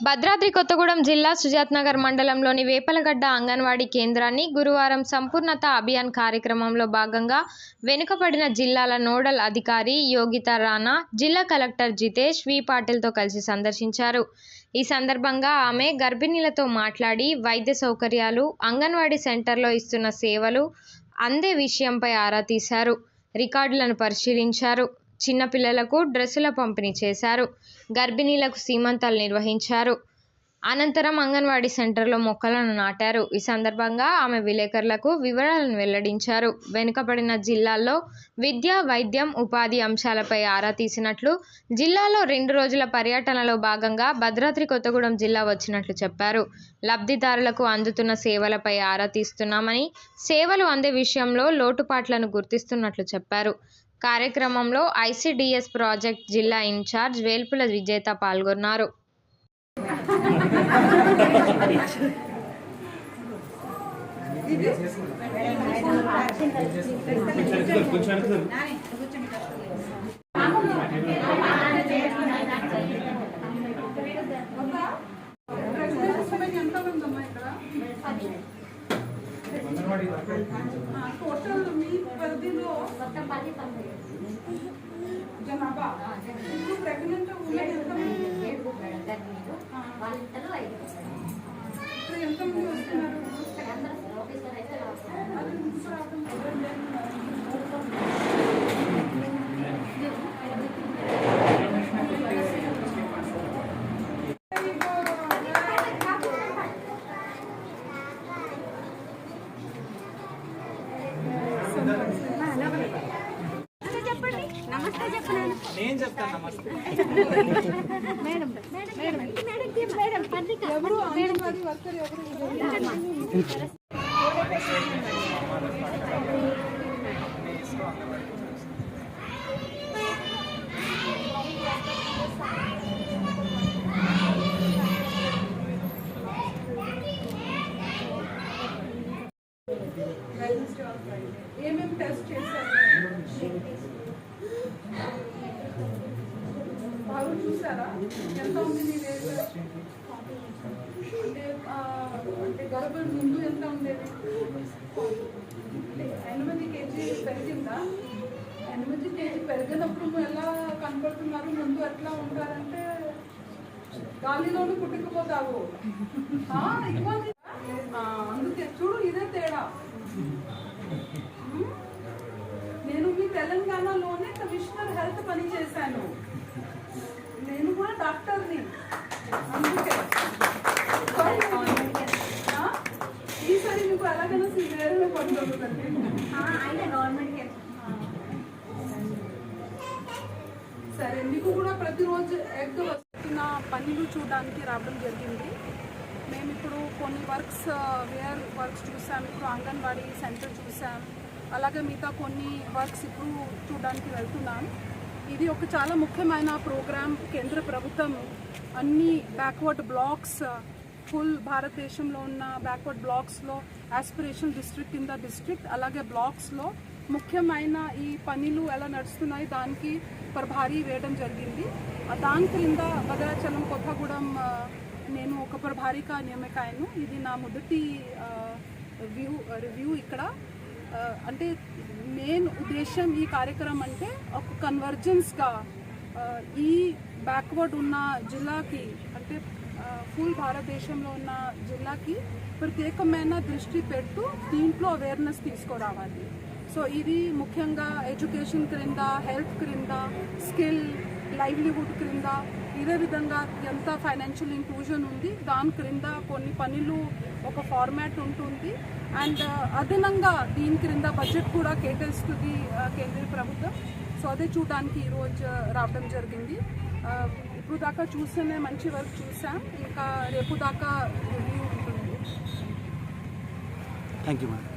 భద్రాద్రి కొత్తగూడెం జిల్లా సుజాత్ నగర్ మండలంలోని వేపలగడ్డ అంగన్వాడీ కేంద్రాన్ని గురువారం సంపూర్ణత అభియాన్ కార్యక్రమంలో భాగంగా వెనుకబడిన జిల్లాల నోడల్ అధికారి యోగిత రాణా జిల్లా కలెక్టర్ జితేష్ వి. పాటిల్తో కలిసి సందర్శించారు. ఈ సందర్భంగా ఆమె గర్భిణీలతో మాట్లాడి వైద్య సౌకర్యాలు అంగన్వాడీ సెంటర్లో ఇస్తున్న సేవలు అందే విషయంపై ఆరా తీశారు. రికార్డులను పరిశీలించారు. చిన్నపిల్లలకు డ్రెస్సుల పంపిణీ చేశారు. గర్భిణీలకు సీమంతాలు నిర్వహించారు. అనంతరం అంగన్వాడీ సెంటర్లో మొక్కలను నాటారు. ఈ సందర్భంగా ఆమె విలేకరులకు వివరాలను వెల్లడించారు. వెనుకబడిన జిల్లాల్లో విద్య వైద్యం ఉపాధి అంశాలపై ఆరా తీసినట్లు జిల్లాలో రెండు రోజుల పర్యటనలో భాగంగా భద్రాద్రి కొత్తగూడెం జిల్లా వచ్చినట్లు చెప్పారు. లబ్ధిదారులకు అందుతున్న సేవలపై ఆరా తీస్తున్నామని సేవలు అందే విషయంలో లోటుపాట్లను గుర్తిస్తున్నట్లు చెప్పారు. కార్యక్రమంలో ఐసిడిఎస్ ప్రాజెక్ట్ జిల్లా ఇన్ఛార్జ్ వేల్పుల విజేత పాల్గొన్నారు. టోటల్ टोटल मी कर दिलो जना बा प्रेग्नेंट वुमेन చెప్పండి. నమస్తే చెప్పండి నేను చెప్తాను నమస్తే మేడం మేడం మేడం మేడం పత్రిక ఎవరు అంగన్వాడీ వర్కర్ ఎవరు టెస్ట్ చేశారు. బాగా చూసారా? ఎంత ఉంది నీ వేరు అంటే అంటే గర్భం ముందు ఎంత ఉండేది ఎనిమిది కేజీ పెరిగిందా? ఎనిమిది కేజీ పెరిగినప్పుడు ఎలా కనపడుతున్నారు? ముందు ఎట్లా ఉంటారంటే గాలిలోనూ పుట్టుకుపోతావు. ఆ, ఇవ్వాలి హెల్త్ పని చేశాను. నేను కూడా డాక్టర్ని. అందుకే? ఈసారి మీకు ఎలాగైనా గవర్నమెంట్ సరే మీకు కూడా ప్రతిరోజు ఎగ్ వస్తున్న పనులు చూడడానికి రావడం జరిగింది. మేము ఇప్పుడు కొన్ని వర్క్స్ వేర్ వర్క్స్ చూసాం. ఇప్పుడు అంగన్వాడీ సెంటర్ చూసాం. అలాగే మిగతా కొన్ని వర్క్స్ ఇప్పుడు చూడడానికి వెళ్తున్నాం. ఇది ఒక చాలా ముఖ్యమైన ప్రోగ్రామ్ కేంద్ర ప్రభుత్వం అన్ని బ్యాక్వర్డ్ బ్లాక్స్ ఫుల్ భారతదేశంలో ఉన్న backward బ్లాక్స్లో aspiration district in the district అలాగే బ్లాక్స్లో ముఖ్యమైన ఈ పనులు ఎలా నడుస్తున్నాయి దానికి ప్రభారీ వేయడం జరిగింది. దాని క్రింద భద్రాచలం కొత్తగూడెం uh, నేను ఒక ప్రభారిగా నియమికాయను. ఇది నా మొదటి uh, వ్యూ రివ్యూ uh, ఇక్కడ. అంటే మెయిన్ ఉద్దేశం ఈ కార్యక్రమం అంటే ఒక కన్వర్జెన్స్గా ఈ బ్యాక్వర్డ్ ఉన్న జిల్లాకి అంటే ఫుల్ భారతదేశంలో ఉన్న జిల్లాకి ప్రత్యేకమైన దృష్టి పెట్టు దీంట్లో అవేర్నెస్ తీసుకురావాలి. సో ఇది ముఖ్యంగా ఎడ్యుకేషన్ క్రింద హెల్త్ క్రింద లైవ్లీహుడ్ క్రింద ఇదే విధంగా ఎంత ఫైనాన్షియల్ ఇంక్లూజన్ ఉంది దాని క్రింద కొన్ని పనులు ఒక ఫార్మాట్ ఉంటుంది. అండ్ uh, అదనంగా దీని క్రింద బడ్జెట్ కూడా కేటాయిస్తుంది uh, కేంద్ర ప్రభుత్వం. సో అదే చూడడానికి ఈరోజు uh, రావడం జరిగింది. ఇప్పుడు దాకా చూస్తేనే మంచి వర్క్ చూసాం. ఇంకా రేపు దాకా రివ్యూ ఉంటుంది. Thank you madam